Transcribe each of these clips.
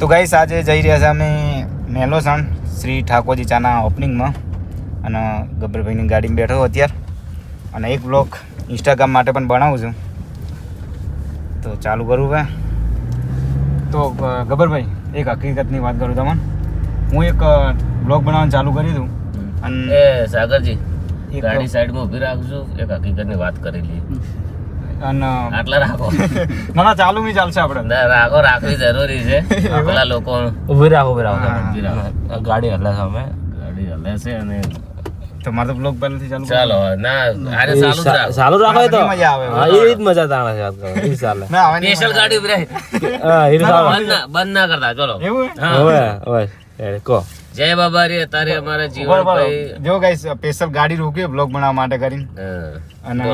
તો ગાઈસ આજે જઈ રહ્યા છે અમે મેલોસણ શ્રી ઠાકોરજી ચાના ઓપનિંગમાં અને ગબ્બરભાઈની ગાડીમાં બેઠો અત્યારે. અને એક બ્લોગ ઇન્સ્ટાગ્રામ માટે પણ બનાવું છું. તો ચાલુ કરું હવે. તો ગબ્બરભાઈ એક હકીકતની વાત કરું તમને. હું એક બ્લોગ બનાવવાનું ચાલુ કરી દઉં. અને એ સાગરજી ગાડી સાઈડમાં ઊભી રાખજો એક હકીકતની વાત કરી લઈએ અને આટલા રાખો. ના ના ચાલુ મી ચાલશે આપણે. ના રાખો રાખવી જરૂરી છે. આપણા લોકો. ઊભી રાખો ઊભી રાખો ગાડી હલે સામે ગાડી હલે છે અને તમારે તો બ્લોગ પહેલેથી ચાલુ ચાલો ના આને ચાલુ ચાલુ રાખો તો. મજા આવે. હા એ જ મજા તાણે છે વાત કરો એ ચાલે. ના હવે સ્પેશિયલ ગાડી ઊભી રહે હા એ તો બંધ ના બંધ ના કરતા ચલો. એવું હવે હવે એ કહો જય બાબા રે તારે અમારા જીવન જો ગાઈસ સ્પેશિયલ ગાડી રોકી બ્લોગ બનાવવા માટે કરીને. અને.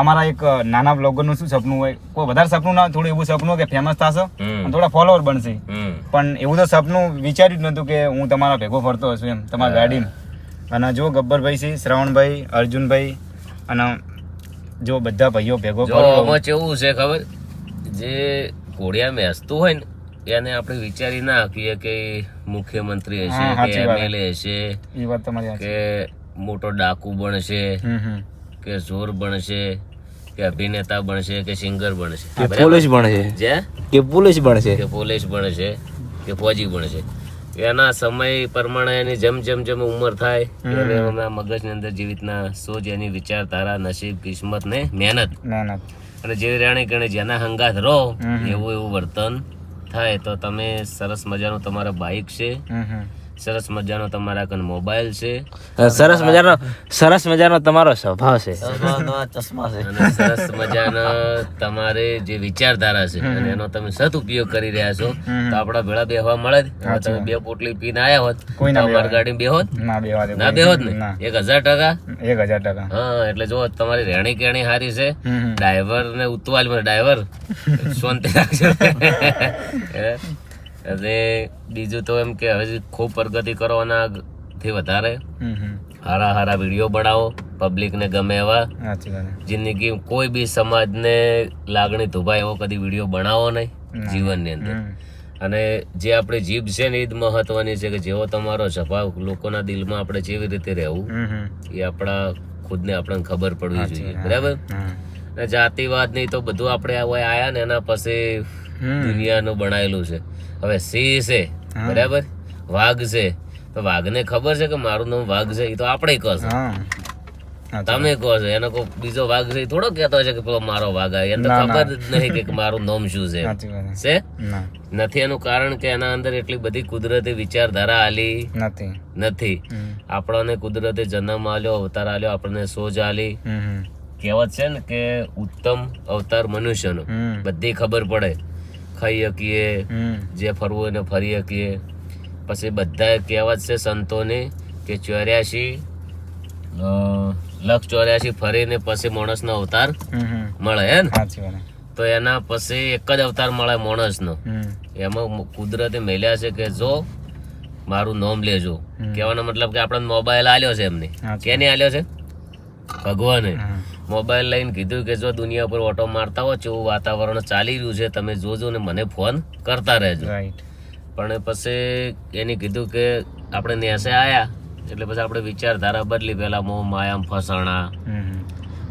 અમારા એક નાના બ્લોગરનું શું સપનું હોય? કોઈ વધારે સપનું ના થોડું એવું સપનું કે ફેમસ થશે. અને થોડા ફોલોવર બનશે. પણ એવું તો સપનું વિચાર્યું જ નતું કે હું તમારા ભેગો ફરતો હશું એમ તમારા ગાડીમાં. અને જો ગબ્બરભાઈ છે શ્રવણભાઈ અર્જુનભાઈ અને જો બધા ભાઈઓ ભેગો આમાં કેવું છે ખબર? જે ઘોડિયા મેસતું હોય ને એને આપણે વિચારી ના શકીએ કે મુખ્યમંત્રી હશે કે એમએલએ હશે કે મોટો ડાકુ બનશે કે ચોર બનશે. કે અભિનેતા બનશે કે સિંગર બનશે? કે પોલીસ બનશે? જે? કે પોલીસ બનશે? કે પોલીસ બનશે? કે ફૌજી બનશે? એના સમય પ્રમાણે એની જેમ જેમ જેમ ઉંમર થાય એને એના મગજની અંદર જેવી રીતના સોચ એની વિચારધારા નસીબ કિસ્મત ને મહેનત. અને જેવી રાણી કણે જેના હંગાત રહો એવું એવું વર્તન થાય. તો તમે સરસ મજાનું તમારા બાઇક છે. સરસ મજાનો તમારા કન મોબાઈલ છે. સરસ મજાનો સરસ મજાનો તમારો સ્વભાવ છે. ચશ્મા છે. અને સરસ મજાના તમારે જે વિચારધારા છે અને એનો તમે સદ ઉપયોગ કરી રહ્યા છો. તો આપણા ભેળા બેહવા મળે જ. તમે બે પોટલી પીને આયા હોત કોઈ અમારી ગાડી બેહોત ના બેવા દે બેહોત ને? એક હજાર ટકા? એક હજાર ટકા. હા એટલે જો તમારી રહેણી કેણી સારી છે. ડ્રાઈવર ને ઉતવાલમાં ડ્રાઈવર. શાંતિ રાખજો અને બીજું તો એમ કે હવે ખૂબ પ્રગતિ કરવાના થી વધારે. હારા હારા વીડિયો બનાવો પબ્લિક ને ગમે એવા. જિંદગી કોઈ બી સમાજને લાગણી ધુભાય એવો કદી વીડિયો બનાવો નહીં જીવનની અંદર. અને જે આપણી જીભ છે ને એ જ મહત્વની છે કે જેવો તમારો સ્વભાવ લોકોના દિલમાં આપણે જેવી રીતે રહેવું એ આપણા ખુદને આપણને ખબર પડવી જોઈએ. બરાબર? અને જાતિવાદ નહીં તો બધું આપણે આયા ને એના પછી દુનિયાનું બનાયેલું છે. હવે સિંહ છે બરાબર? વાઘ છે. તો વાઘને ખબર છે કે મારું નામ વાઘ છે? એ તો આપણે કહો છો. તમે કહો છો. એનો કોઈ બીજો વાઘ છે? એ થોડો કહેતો છે કે પેલો મારો વાઘ આવે એને ખબર જ નહીં કે મારું નામ શું છે. છે. નથી એનું કારણ કે એના અંદર એટલી બધી કુદરતી વિચારધારા આલી. નથી. આપણને કુદરતે જન્મ આલ્યો અવતાર આલ્યો આપણને સોજ આલી. કહેવત છે ને કે ઉત્તમ અવતાર મનુષ્યનો. બધી ખબર પડે. ખાઈ શકીએ જે ફરવું એને ફરી શકીએ. પછી બધા કહેવત છે સંતોની કે ચોર્યાસી લક્ષ ચોર્યાસી ફરીને પછી માણસનો અવતાર મળે હે ને. તો એના પછી એક જ અવતાર મળે માણસનો. એમાં કુદરતે મેલ્યા છે કે જો મારું નામ લેજો. કહેવાનો મતલબ કે આપણને મોબાઈલ આલ્યો છે એમને. કેને આલ્યો છે? ભગવાને. મોબાઈલ લઈને કીધું કે જો દુનિયા પર ઓટો મારતા હો એવું વાતાવરણ ચાલી રહ્યું છે તમે જોજો ને મને ફોન કરતા રહેજો. પણ પછી એને કીધું કે આપણે નેસે આવ્યા એટલે પછી આપણે વિચારધારા બદલી પેલા મો માયામ ફસાણા.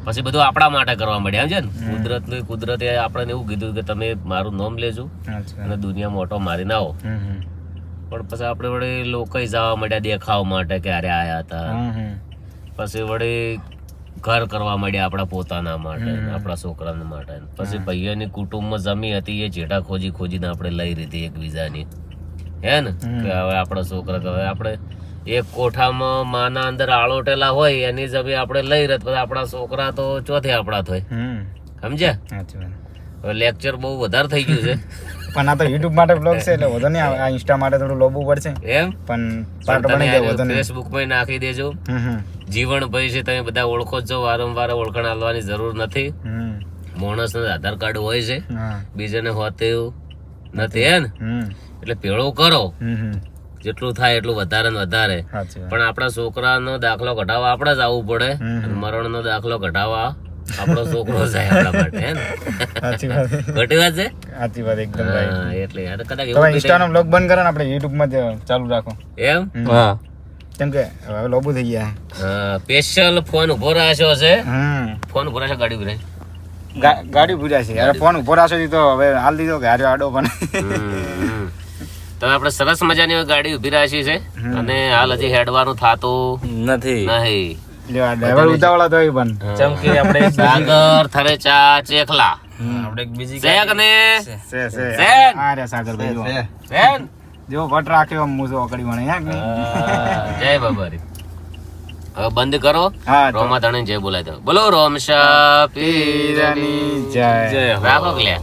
પછી બધું આપણા માટે કરવા મળ્યા છે ને? કુદરત કુદરતે આપણને એવું કીધું કે તમે મારું નામ લેજો અને દુનિયામાં ઓટો મારીને આવો પણ પછી આપણે વળી લોકો જવા માંડ્યા દેખાવા માટે ક્યારે આયા હતા. પછી વળી ઘર કરવા માંડ્યા આપણા પોતાના માટે આપણા છોકરાના માટે પછી ભાઈઓની કુટુંબમાં જમી હતી એ જેટા ખોજી ખોજીને આપણે લઈ લીધી એકબીજાની. હે ને? કે હવે આપણા છોકરા હવે આપણે એક કોઠામાં માના અંદર આળોટેલા હોય એની જમી આપણે લઈ રત પછી આપણા છોકરા તો ચોથે આપણા થાય સમજ્યા? લેક્ચર બહુ વધારે થઈ ગયું છે. પણ આ તો યુટ્યુબ માટે બ્લોગ છે એટલે વધુ નહીં આ ઇન્સ્ટા માટે થોડું લોબવું પડશે. એમ? પણ પાર્ટ બની જાય વધુ ફેસબુકમાં નાખી દેજો. જીવન ભય છે તમે બધા ઓળખો છો વારંવાર ઓળખાણ આલવાની જરૂર નથી. માણસ માણસને આધાર કાર્ડ હોય છે બીજાને હોતે એવું નથી હે ને? એટલે પેળો કરો. જેટલું થાય એટલું વધારે ને વધારે. પણ આપણા છોકરાનો દાખલો ઘટાવા આપણે જ આવવું પડે. મરણ નો મરણનો દાખલો કઢાવવા આપણો છોકરો જાય આપણા માટે હે ને? ખોટી વાત છે? સાચી વાત એકદમ એટલે યાર કદાચ ઇન્સ્ટાનો બ્લોગ બંધ કરો આપણે યુટ્યુબમાં ચાલુ રાખો. એમ? હા. કેમ કે હવે લોબુ થઈ ગયા. સ્પેશિયલ ફોન ઊભો રાખ્યો છે. હમ. ફોન ઊભો રાખ્યો ગાડી ઊભી ગાડી પૂજા છે. અરે ફોન ઊભો રાખ્યો તો હવે હાલ દીધો કે હારે આડો પણ. તો આપણે સરસ મજાની ગાડી ઊભી રાખી છે અને હાલ હજી હેડવાનું થાતું નથી. નહીં. ડ્રાઈવર ઉતાવળા તો પણ. ચમકી આપણે સાગર થરે ચા ચેખલા. આપણે એક બીજી છે કે ને. છે શેન. સાગર ભાઈ શેન? જો વટ રાખ્યો આમ મૂસો અકડી વણે હા, જય બાબારી. હવે બંધ કરો. રોમા ધણી જય બોલાય દો બોલો રોમશા પીરની પીરની જય. જય. હો. રાખો લ્યા